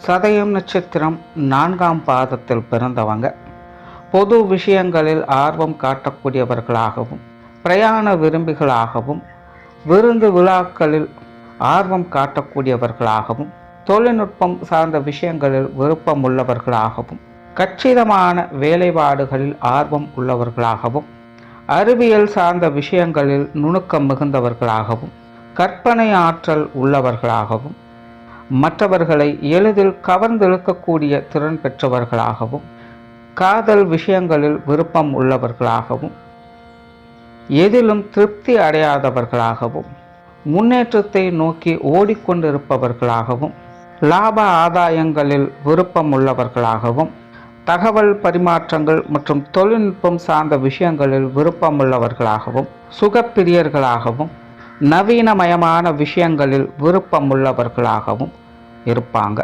சதயம் நட்சத்திரம் நான்காம் பாதத்தில் பிறந்தவங்க. பொது விஷயங்களில் ஆர்வம் காட்டக்கூடியவர்களாகவும் பிரயாண விரும்பிகளாகவும் விருந்து விழாக்களில் ஆர்வம் காட்டக்கூடியவர்களாகவும் தொழில்நுட்பம் சார்ந்த விஷயங்களில் விருப்பம் உள்ளவர்களாகவும் கச்சிதமான வேலைப்பாடுகளில் ஆர்வம் உள்ளவர்களாகவும் அறிவியல் சார்ந்த விஷயங்களில் நுணுக்கம் மிகுந்தவர்களாகவும் கற்பனை ஆற்றல் உள்ளவர்களாகவும் மற்றவர்களை எளிதில் கவர்ந்திழுக்கக்கூடிய திறன் பெற்றவர்களாகவும் காதல் விஷயங்களில் விருப்பம் உள்ளவர்களாகவும் எதிலும் திருப்தி அடையாதவர்களாகவும் முன்னேற்றத்தை நோக்கி ஓடிக்கொண்டிருப்பவர்களாகவும் லாப ஆதாயங்களில் விருப்பம் உள்ளவர்களாகவும் தகவல் பரிமாற்றங்கள் மற்றும் தொழில்நுட்பம் சார்ந்த விஷயங்களில் விருப்பமுள்ளவர்களாகவும் சுகப்பிரியர்களாகவும் நவீனமயமான விஷயங்களில் விருப்பமுள்ளவர்களாகவும் இருப்பாங்க.